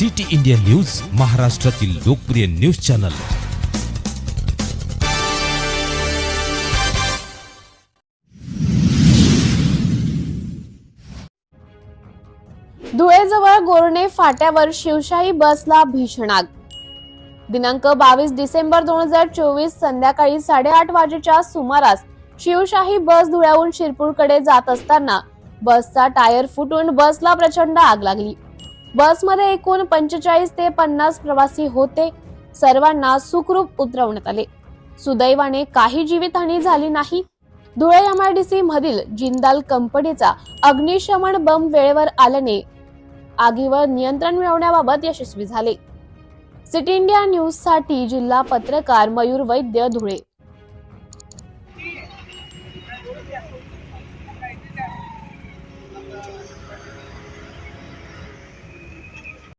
City India news महाराष्ट्रातील लोकप्रिय news channel. धुळेजवळ गोरणे फाट्यावर शिवशाही बसला भीषण आग दिनांक बावीस डिसेंबर दोन हजार चोवीस संध्याकाळी साडेआठ वाजेच्या सुमारास शिवशाही बस धुळ्याहून शिरपूरकडे जात असताना बसचा टायर फुटून बसला प्रचंड आग लागली. बसमध्ये एकूण पंचेचाळीस ते पन्नास प्रवासी होते. सर्वांना सुखरूप उतरवण्यात आले. सुदैवाने काही जीवितहानी झाली नाही. धुळे एमआयडीसी मधील जिंदाल कंपनीचा अग्निशमन बंब वेळेवर आल्याने आगीवर नियंत्रण मिळवण्याबाबत यशस्वी झाले. सिटी इंडिया न्यूजसाठी जिल्हा पत्रकार मयूर वैद्य धुळे.